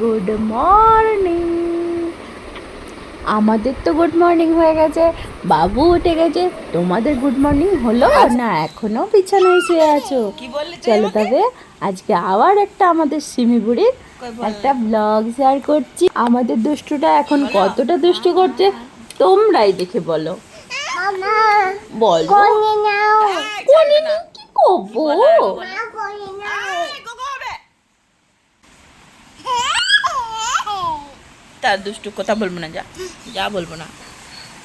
Good morning. আমাদের তো good morning হয়ে গেছে। বাবু উঠে গেছে। তোমাদের গুড মর্নিং হলো না এখনও বিছানায় শুয়ে আছো? চলো? তবে আজকে আবার একটা আমাদের সিমি বুড়ির একটা ব্লগ শেয়ার করছি। আমাদের দুষ্টুটা এখন কতটা দুষ্টু করছে তোমরাই দেখে বলো। বলো। কি করব? তার দুষ্টু কথা বলব না, যা। যা বলব না।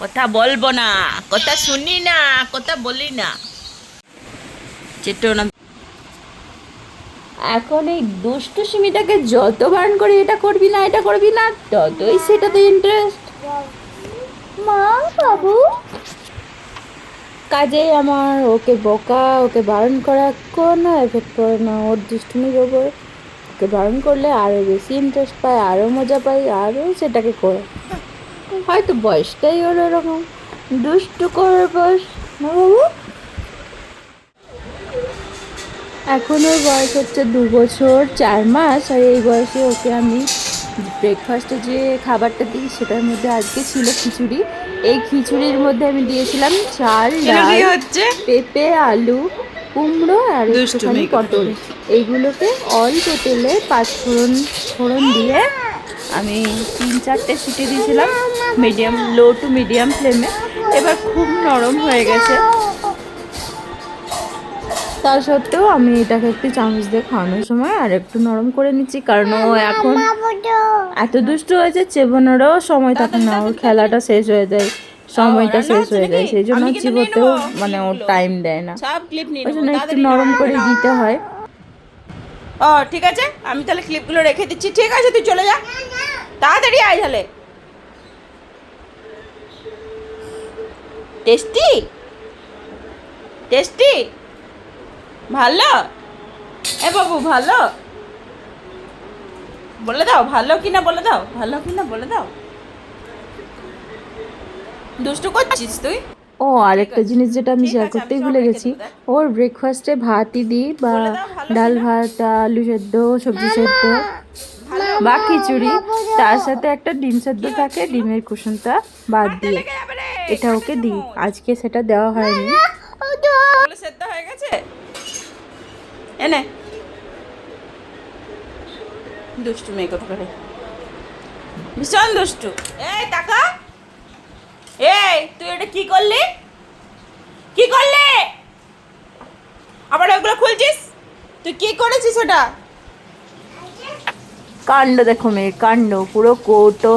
কথা বলব না, কথা শুনি না, কথা বলি না। এখন এই দুষ্টু সিমিটাকে যত বারণ করি এটা করবি না, এটা করবি না, ততই সেটাতে ইন্টারেস্ট মা, বাবু। কাজে আমার ওকে বকা, ওকে বারণ করা কোনো এফেক্ট পড়ে না, ওর দুষ্টুমির ওপর। ওকে বারণ করলে আরও বেশি ইন্টারেস্ট পায় আরও মজা পায় আরও সেটাকে করে। হয়তো বয়সটাই ওর ওরকম দুষ্টু করার বয়স না বাবু? এখন ওর বয়স হচ্ছে দু বছর চার মাস আর এই বয়সে ওকে আমি ব্রেকফাস্টে যে খাবারটা দিই সেটার মধ্যে আজকে ছিল খিচুড়ি। এই খিচুড়ির মধ্যে আমি দিয়েছিলাম চাল ডাল হচ্ছে? পেঁপে আলু কুমড়ো আর একটুখানি পটল। এইগুলোকে অল্প তেলে পাঁচ ফোড়ন ফোড়ন দিয়ে আমি তিন চারটে সিটি দিয়েছিলাম মিডিয়াম লো টু মিডিয়াম ফ্লেমে এবার খুব নরম হয়ে গেছে। তা সত্ত্বেও আমি এটাকে একটু চামচ দিয়ে খাওয়ানোর সময় আর একটু নরম করে নিচ্ছি কারণ ও এখন এত দুষ্ট হয়েছে চেবানোরও সময় থাকে না ওর খেলাটা শেষ হয়ে যায়। সময়টা শেষ হয়ে যায় সেই জন্য চিবোতেও মানে ওর টাইম দেয় না। সব ক্লিপ নিয়ে ওই জন্য একটু নরম করে দিতে হয়। ও ঠিক আছে আমি তাহলে ক্লিপগুলো রেখে দিচ্ছি। ঠিক আছে তুই চলে যা। তাড়াতাড়ি আয় তাহলে। টেস্টি? টেস্টি? ভালো? এ বাবু ভালো? বলে দাও ভালো কি না বলে দাও ভালো কি না বলে দাও। দুষ্টু করছিস তুই? ও আরেকটা জিনিস যেটা আমি শেয়ার করতেই ভুলে গেছি। ওর ব্রেকফাস্টে ভাতই দিই বা ডাল ভাত আলু সেদ্ধ সবজি সেদ্ধ বা খিচুড়ি। তার সাথে একটা ডিম সেদ্ধ থাকে ডিমের কুসুমটা বাদ দিয়ে। এটা ওকে দিই আজকে সেটা দেওয়া হয়নি। সেদ্ধ হয়ে গেছে? এনে দুষ্টু মেয়ে কথা করে ভীষণ দুষ্টু। এই টাকা এই তুই এটা কি করলি? কি করলি? আবার ওগুলো খুলছিস? তুই কি করেছিস ওটা? কাণ্ড দেখো মেয়ে কাণ্ড। পুরো কৌটো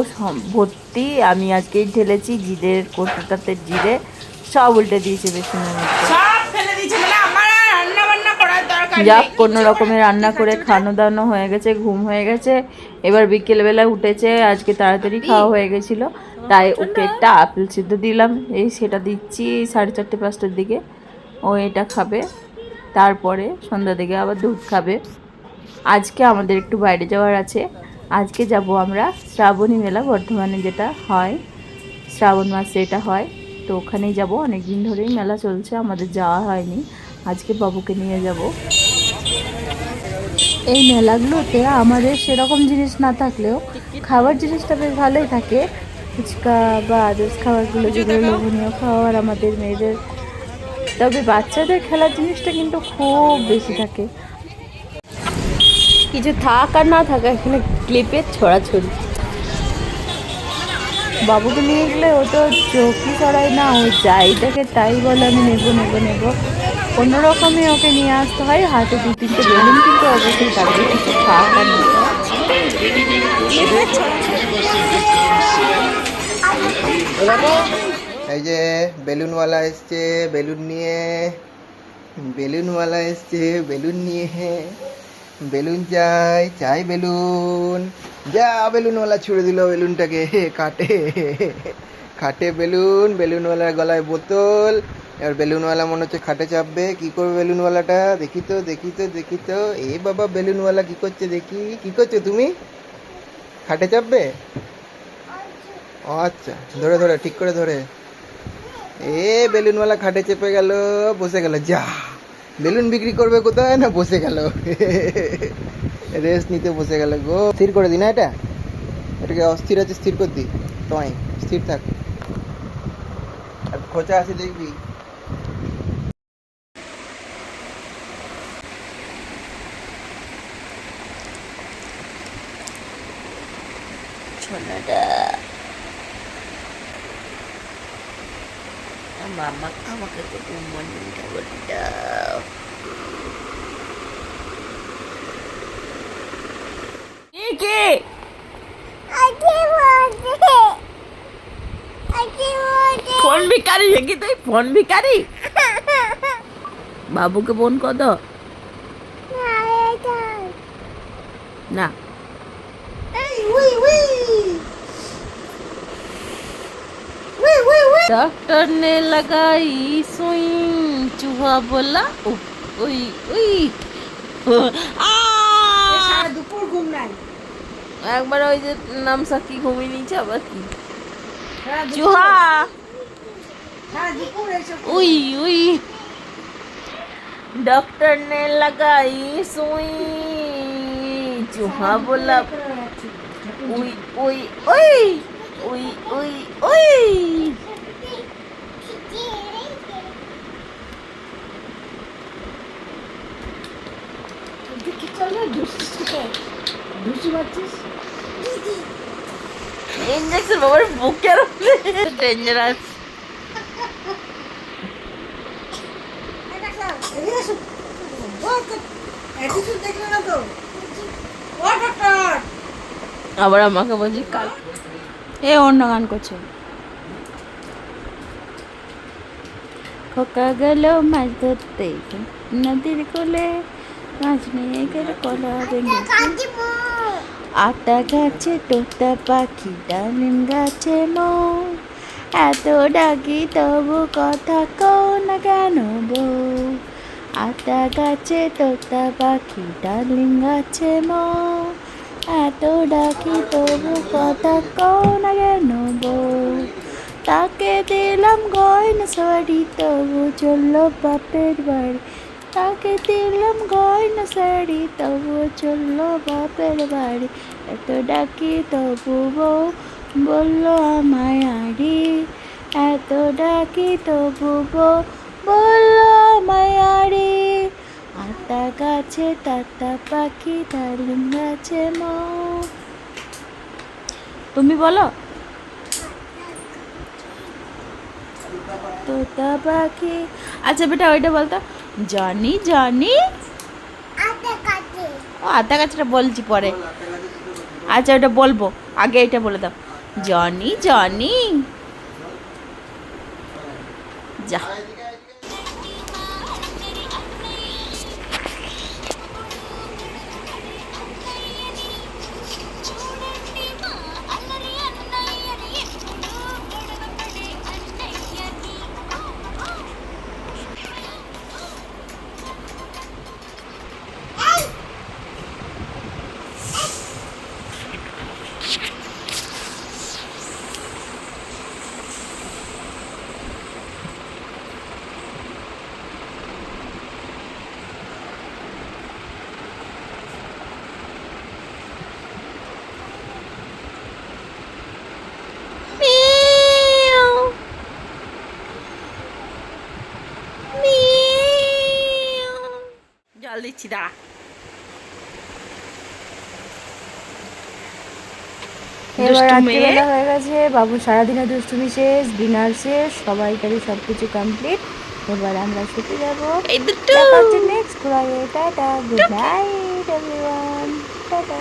ভর্তি। আমি আজকেই ঢেলেছি জিদের কৌটোটাতে জিরে সব উল্টে দিয়েছি বেসনের সব ফেলে দিয়েছে মানে আমার রান্না বান্না করার দরকার যাক কোনো রকমের রান্না করে খানো দানো হয়ে গেছে ঘুম হয়ে গেছে। এবার বিকেলবেলা উঠেছে আজকে তাড়াতাড়ি খাওয়া হয়ে গেছিল। তাই ওকে একটা আপেল সিদ্ধ দিলাম এই সেটা দিচ্ছি সাড়ে চারটে পাঁচটার দিকে। ও এটা খাবে তারপরে সন্ধ্যা দিকে আবার দুধ খাবে। আজকে আমাদের একটু বাইরে যাওয়ার আছে। আজকে যাব আমরা শ্রাবণী মেলা বর্ধমানে যেটা হয়। শ্রাবণ মাসে এটা হয়। তো ওখানেই যাব অনেক দিন ধরেই মেলা চলছে আমাদের যাওয়া হয়নি। আজকে বাবুকে নিয়ে যাব। এই মেলাগুলোতে আমাদের সেরকম জিনিস না থাকলেও খাবার জিনিসটা বেশ ভালোই থাকে। ফুচকা বা আদার্স খাবারগুলো যেগুলো লোভনীয় খাবার আমাদের মেয়েদের। তবে বাচ্চাদের খেলার জিনিসটা কিন্তু খুব বেশি থাকে। কিছু থাক আর না থাকা, এখানে ক্লিপের ছড়াছড়ি। বাবুকে নিয়ে গেলে ও তো চোখই সরাই না, ও যাই তাই বলে আমি নেব নেব নেব। কোনো রকমে ওকে নিয়ে আসতে হয় হাতে দু তিনটে বেলুন কিন্তু অবশ্যই থাকবে কিছু থাক আর না থাক। এই যে বেলুনওয়ালা এসছে, বেলুন নিয়ে, বেলুনওয়ালা এসছে, বেলুন নিয়ে, বেলুন চাই চাই বেলুন যা বেলুনওয়ালা ছুড়ে দিল বেলুনটাকে, কাটে খাটে বেলুন, বেলুনওয়ালার গলায় বোতল এবার বেলুনওয়ালা মনে হচ্ছে খাটে চাপবে। কি করবে বেলুনওয়ালাটা? দেখি তো দেখি তো দেখি তো। এ বাবা, বেলুনওয়ালা কি করছে দেখি। কি করছ তুমি? খাটে চাপবে? ও আচ্ছা ধরে ধরে, ঠিক করে ধরে। এ বেলুনওয়ালা খাটে চেপে গেল, বসে গেল। যা, বেলুন বিক্রি করবে কোথায় না বসে গেল? রেস্ট নিতে বসে গেল গো। স্থির করে দি না এটা। এটাকে অস্থির আছে, স্থির করে দি। তোমায় স্থির থাক। আর খোঁচা আছে দেখবি। ছোলাটা মামা আমাকে তো মনটা বলে দাও কে কে ফোন ভিকারি দেখি তুই ফোন ভিকারি বাবুকে ফোন কর না डॉक्टर ने लगाई सुई चूहा बोला "उ- उई उई আ! দুপুর ঘুম নাই একবার ওই যে নাম সাকি ঘুমিয়ে নিয়েছে আবার কি সারা দুপুর- চুহা সারা দুপুর এসব उई उई डॉक्टर ने लगाई सुई चूहा बोला उई उई उई उई उई उई মারছিস ইঞ্জেকশন বাবার বুকের ডেঞ্জারাস আবার আমাকে বলছি কাল এ অন্য গান করছে। খোকা গেল মাছ ধরতে। নদীর কোলে মাছ নিয়ে গেল কলা আটা গাছে টোটা পাখি, ডালিম গাছে মো। এত ডাকি তবু কথা কও না কেন বউ আটা গাছে, তোতা পাখি, ডালিম গাছে মো। এত ডাকি তবু কথা কও না কেন বউ তাকে দিলাম গয়না শাড়ি তবু চলল বাপের বাড়ি। তাকে দিলাম গয়না শাড়ি তবু চলল বাপের বাড়ি। এত ডাকি তবু বউ বলল, আমায় আড়ি। এত ডাকি তবু বউ বলল, আমায় আড়ি। আতা গাছে, তাতা পাখি ডালিম গাছে মো। তুমি বলো? তোতা পাখি। আচ্ছা বেটা, ওইটা বলতো। জানি জনি। ও আতা গাছটা বলছি পরে। আচ্ছা ওটা বলব। আগে এটা বলে দাও। Johnny Johnny. যা। জল দিচ্ছি দাঁড়া হয়ে গেছে বাবু সারাদিনে দুষ্টুমি শেষ ডিনার শেষ সবাইকারই সব কিছু কমপ্লিট এবার আমরা শুতে যাব। Next tata good night everyone tata.